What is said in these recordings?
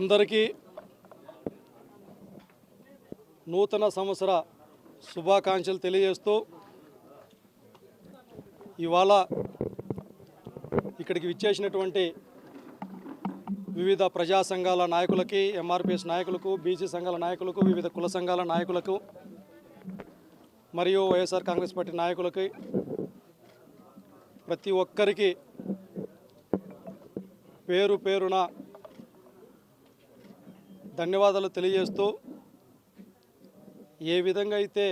అందరికీ నూతన సంవత్సర శుభాకాంక్షలు తెలియజేస్తూ ఇవాళ ఇక్కడికి విచ్చేసినటువంటి వివిధ ప్రజా సంఘాల నాయకులకి ఎంఆర్పిఎస్ నాయకులకు బీసీ సంఘాల నాయకులకు వివిధ కుల సంఘాల నాయకులకు మరియు వైఎస్ఆర్ కాంగ్రెస్ పార్టీ నాయకులకి ప్రతి ఒక్కరికి పేరు పేరున ధన్యవాదాలు తెలియజేస్తూ ఏ విధంగా అయితే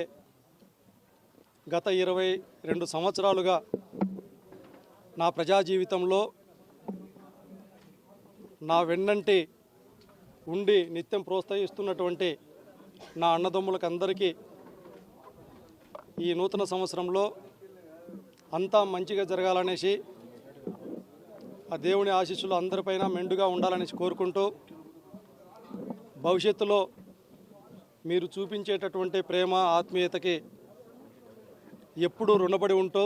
గత ఇరవై రెండు సంవత్సరాలుగా నా ప్రజా జీవితంలో నా వెన్నంటి ఉండి నిత్యం ప్రోత్సహిస్తున్నటువంటి నా అన్నదమ్ములకు అందరికీ ఈ నూతన సంవత్సరంలో అంతా మంచిగా జరగాలనేసి ఆ దేవుని ఆశీస్సులు అందరిపైన మెండుగా ఉండాలనేసి కోరుకుంటూ భవిష్యత్తులో మీరు చూపించేటటువంటి ప్రేమ ఆత్మీయతకి ఎప్పుడూ రుణపడి ఉంటూ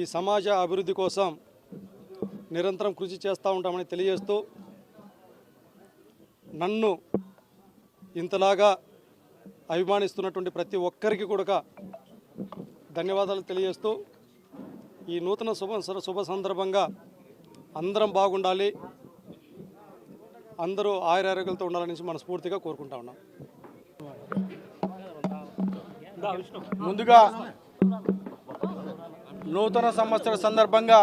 ఈ సమాజ అభివృద్ధి కోసం నిరంతరం కృషి చేస్తూ ఉంటామని తెలియజేస్తూ నన్ను ఇంతలాగా అభిమానిస్తున్నటువంటి ప్రతి ఒక్కరికి కూడా ధన్యవాదాలు తెలియజేస్తూ ఈ నూతన శుభ శుభ సందర్భంగా అందరం బాగుండాలి. అందరూ ఆయురారోగ్యాలతో ఉండాలని మనస్ఫూర్తిగా కోరుకుంటా ఉన్నాం. ముందుగా నూతన సంవత్సర సందర్భంగా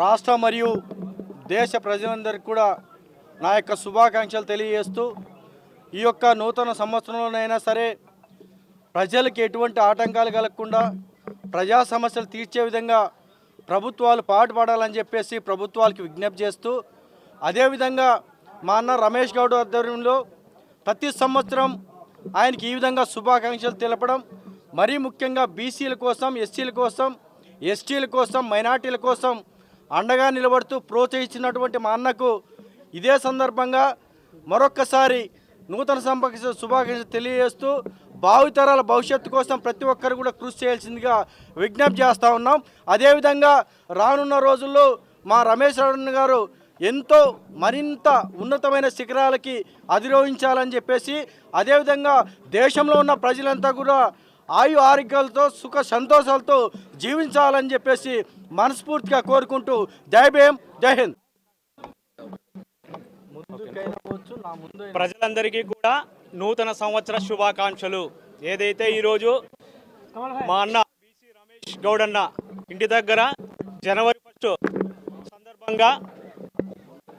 రాష్ట్ర మరియు దేశ ప్రజలందరికీ కూడా నా యొక్క శుభాకాంక్షలు తెలియజేస్తూ ఈ యొక్క నూతన సంవత్సరంలోనైనా సరే ప్రజలకు ఎటువంటి ఆటంకాలు కలగకుండా ప్రజా సమస్యలు తీర్చే విధంగా ప్రభుత్వాలు పాటుపడాలని చెప్పేసి ప్రభుత్వాలకు విజ్ఞప్తి చేస్తూ అదేవిధంగా మా అన్న రమేష్ గౌడ్ ఆధ్వర్యంలో ప్రతి సంవత్సరం ఆయనకి ఈ విధంగా శుభాకాంక్షలు తెలపడం మరీ ముఖ్యంగా బీసీల కోసం ఎస్సీల కోసం ఎస్టీల కోసం మైనార్టీల కోసం అండగా నిలబడుతూ ప్రోత్సహించినటువంటి మా అన్నకు ఇదే సందర్భంగా మరొక్కసారి నూతన సంపర్క శుభాకాంక్షలు తెలియజేస్తూ భావితరాల భవిష్యత్తు కోసం ప్రతి ఒక్కరు కూడా కృషి చేయాల్సిందిగా విజ్ఞప్తి చేస్తూ ఉన్నాం. అదేవిధంగా రానున్న రోజుల్లో మా రమేష్ అరుణ్ గారు ఎంతో మరింత ఉన్నతమైన శిఖరాలకి అధిరోహించాలని చెప్పేసి అదేవిధంగా దేశంలో ఉన్న ప్రజలంతా కూడా ఆయు ఆరోగ్యాలతో సుఖ సంతోషాలతో జీవించాలని చెప్పేసి మనస్ఫూర్తిగా కోరుకుంటూ జై భీమ్ జై హింద్. ప్రజలందరికీ కూడా నూతన సంవత్సర శుభాకాంక్షలు. ఏదైతే ఈరోజు మా అన్న బీసీ రమేష్ గౌడన్న ఇంటి దగ్గర జనవరి ఫస్ట్ సందర్భంగా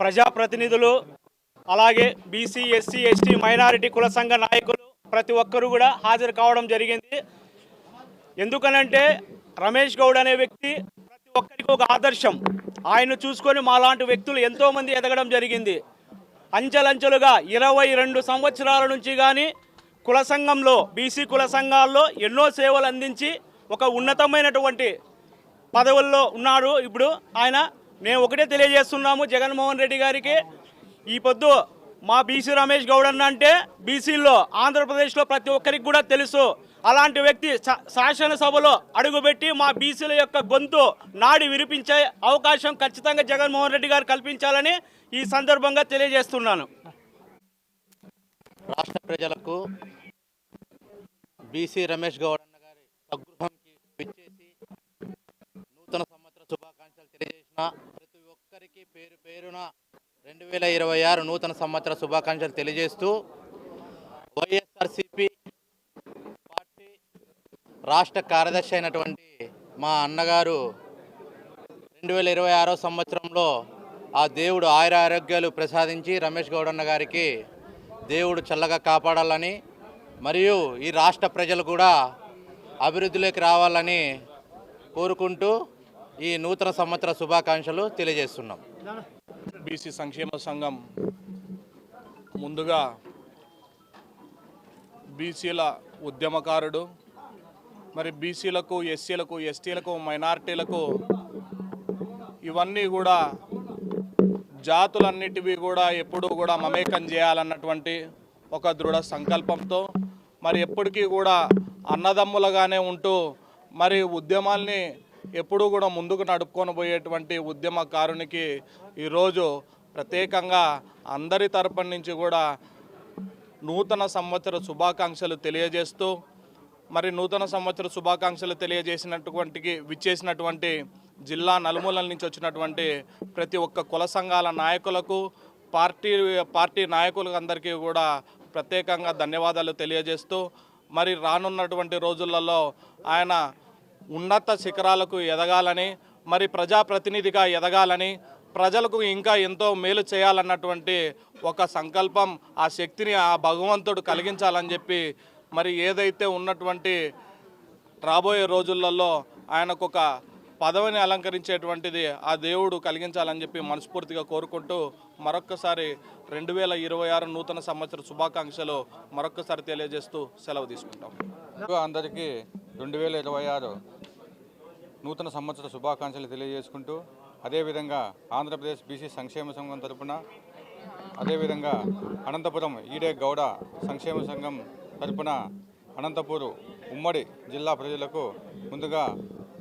ప్రజాప్రతినిధులు అలాగే బీసీ ఎస్సీ ఎస్టీ మైనారిటీ కుల సంఘ నాయకులు ప్రతి ఒక్కరూ కూడా హాజరు కావడం జరిగింది. ఎందుకనంటే రమేష్ గౌడ్ అనే వ్యక్తి ప్రతి ఒక్కరికి ఒక ఆదర్శం. ఆయన చూసుకొని మాలాంటి వ్యక్తులు ఎంతోమంది ఎదగడం జరిగింది. అంచెలంచెలుగా ఇరవై రెండు సంవత్సరాల నుంచి కానీ కుల సంఘంలో బీసీ కుల సంఘాల్లో ఎన్నో సేవలు అందించి ఒక ఉన్నతమైనటువంటి పదవుల్లో ఉన్నాడు. ఇప్పుడు ఆయన మేము ఒకటే తెలియజేస్తున్నాము జగన్మోహన్ రెడ్డి గారికి. ఈ పొద్దు మా బీసీ రమేష్ గౌడ్ అన్న అంటే బీసీల్లో ఆంధ్రప్రదేశ్లో ప్రతి ఒక్కరికి కూడా తెలుసు. అలాంటి వ్యక్తి శాసనసభలో అడుగుపెట్టి మా బీసీల యొక్క గొంతు నాడి విరిపించే అవకాశం ఖచ్చితంగా జగన్మోహన్ రెడ్డి గారు కల్పించాలని ఈ సందర్భంగా తెలియజేస్తున్నాను. రాష్ట్ర ప్రజలకు బీసీ రమేష్ గౌడ్ అన్న గారి స్వగృహంకి విచ్చేసి నూతన సంవత్సర తరఫున ప్రతి ఒక్కరికి పేరు పేరున రెండు వేల ఇరవై ఆరు నూతన సంవత్సర శుభాకాంక్షలు తెలియజేస్తూ వైఎస్ఆర్సిపి పార్టీ రాష్ట్ర కార్యదర్శి అయినటువంటి మా అన్నగారు రెండు వేల ఇరవై ఆరో సంవత్సరంలో ఆ దేవుడు ఆయుర ఆరోగ్యాలు ప్రసాదించి రమేష్ గౌడన్న అన్న గారికి దేవుడు చల్లగా కాపాడాలని మరియు ఈ రాష్ట్ర ప్రజలు కూడా అభివృద్ధిలోకి రావాలని కోరుకుంటూ ఈ నూతన సంవత్సర శుభాకాంక్షలు తెలియజేస్తున్నాం. బీసీ సంక్షేమ సంఘం ముందుగా బీసీల ఉద్యమకారుడు మరి బీసీలకు ఎస్సీలకు ఎస్టీలకు మైనార్టీలకు ఇవన్నీ కూడా జాతులన్నిటివి కూడా ఎప్పుడూ కూడా మమేకం చేయాలన్నటువంటి ఒక దృఢ సంకల్పంతో మరి ఎప్పటికీ కూడా అన్నదమ్ములుగానే ఉంటూ మరి ఉద్యమాల్ని ఎప్పుడూ కూడా ముందుకు నడుపుకొని పోయేటువంటి ఉద్యమకారునికి ఈరోజు ప్రత్యేకంగా అందరి తరపున నుంచి కూడా నూతన సంవత్సర శుభాకాంక్షలు తెలియజేస్తూ మరి నూతన సంవత్సర శుభాకాంక్షలు తెలియజేసినటువంటి విచ్చేసినటువంటి జిల్లా నలుమూలల నుంచి వచ్చినటువంటి ప్రతి ఒక్క కుల సంఘాల నాయకులకు పార్టీ పార్టీ నాయకులకు అందరికీ కూడా ప్రత్యేకంగా ధన్యవాదాలు తెలియజేస్తూ మరి రానున్నటువంటి రోజులలో ఆయన ఉన్నత శిఖరాలకు ఎదగాలని మరి ప్రజాప్రతినిధిగా ఎదగాలని ప్రజలకు ఇంకా ఎంతో మేలు చేయాలన్నటువంటి ఒక సంకల్పం ఆ శక్తిని ఆ భగవంతుడు కలిగించాలని చెప్పి మరి ఏదైతే ఉన్నటువంటి రాబోయే రోజులలో ఆయనకు ఒక పదవిని అలంకరించేటువంటిది ఆ దేవుడు కలిగించాలని చెప్పి మనస్ఫూర్తిగా కోరుకుంటూ మరొక్కసారి రెండు వేల ఇరవై ఆరు నూతన సంవత్సర శుభాకాంక్షలు మరొక్కసారి తెలియజేస్తూ సెలవు తీసుకుంటాం. అందరికీ రెండు వేల ఇరవై ఆరు నూతన సంవత్సర శుభాకాంక్షలు తెలియజేసుకుంటూ అదేవిధంగా ఆంధ్రప్రదేశ్ బీసీ సంక్షేమ సంఘం తరపున అదేవిధంగా అనంతపురం ఈడే గౌడ సంక్షేమ సంఘం తరపున అనంతపూరు ఉమ్మడి జిల్లా ప్రజలకు ముందుగా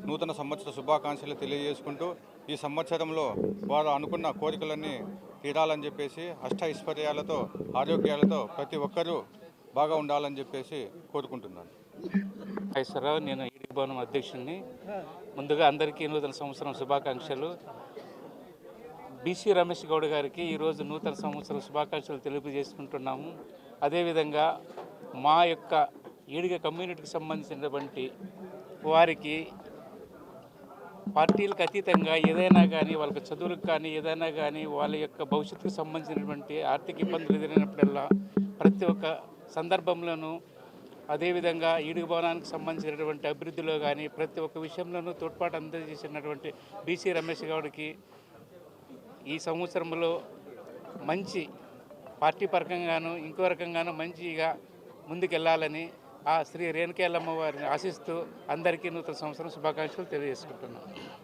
నూతన సంవత్సర శుభాకాంక్షలు తెలియజేసుకుంటూ ఈ సంవత్సరంలో వారు అనుకున్న కోరికలన్నీ తీరాలని చెప్పేసి అష్ట ఐశ్వర్యాలతో ఆరోగ్యాలతో ప్రతి ఒక్కరూ బాగా ఉండాలని చెప్పేసి కోరుకుంటున్నాను. ఐశ్వరరావు నేను భవనం అధ్యక్షుడిని. ముందుగా అందరికీ నూతన సంవత్సరం శుభాకాంక్షలు. బీసీ రమేష్ గౌడ్ గారికి ఈరోజు నూతన సంవత్సరం శుభాకాంక్షలు తెలియజేసుకుంటున్నాము. అదేవిధంగా మా యొక్క ఈడిగ కమ్యూనిటీకి సంబంధించినటువంటి వారికి పార్టీలకు అతీతంగా ఏదైనా కానీ వాళ్ళకి చదువులకు కానీ ఏదైనా కానీ వాళ్ళ యొక్క భవిష్యత్తుకు సంబంధించినటువంటి ఆర్థిక ఇబ్బందులు ఎదురైనప్పుడల్లా ప్రతి ఒక్క సందర్భంలోనూ అదేవిధంగా ఈడుగు భవనానికి సంబంధించినటువంటి అభివృద్ధిలో కానీ ప్రతి ఒక్క విషయంలోనూ తోడ్పాటు అందజేసినటువంటి బీసీ రమేష్ గౌడ్కి ఈ సంవత్సరంలో మంచి పార్టీ పరకంగాను ఇంకో రకంగాను మంచిగా ముందుకెళ్ళాలని ఆ శ్రీ రేణుకేళ్ళమ్మ వారిని ఆశిస్తూ అందరికీ నూతన సంవత్సరం శుభాకాంక్షలు తెలియజేసుకుంటున్నాను